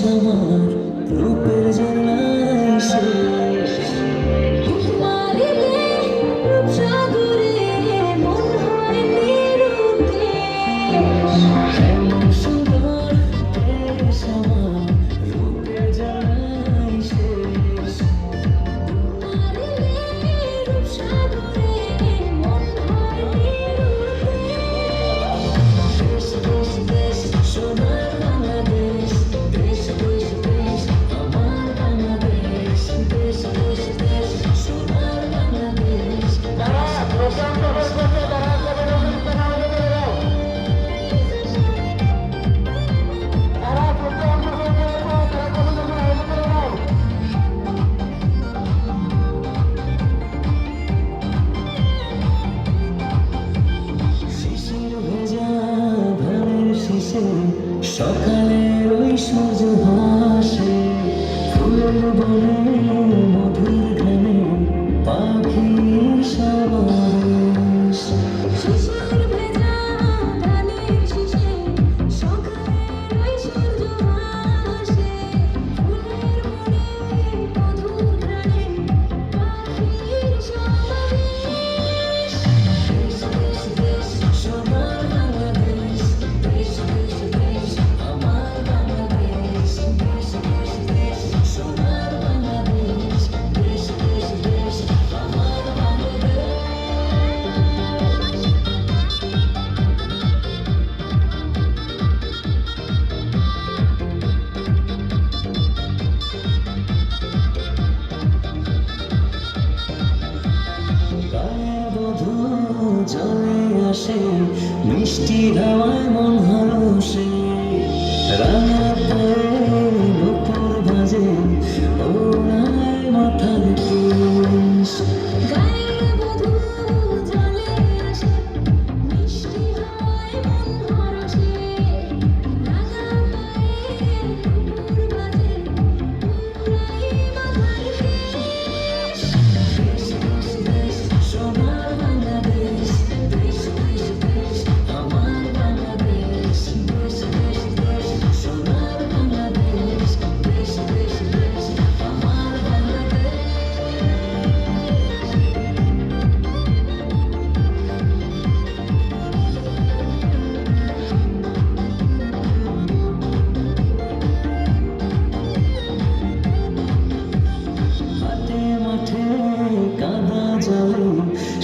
আমার রূপের জন্য সকালের ওই সূর্য চলে আসে মিষ্টি ধাওয়ায় মন হলো সে। রাগ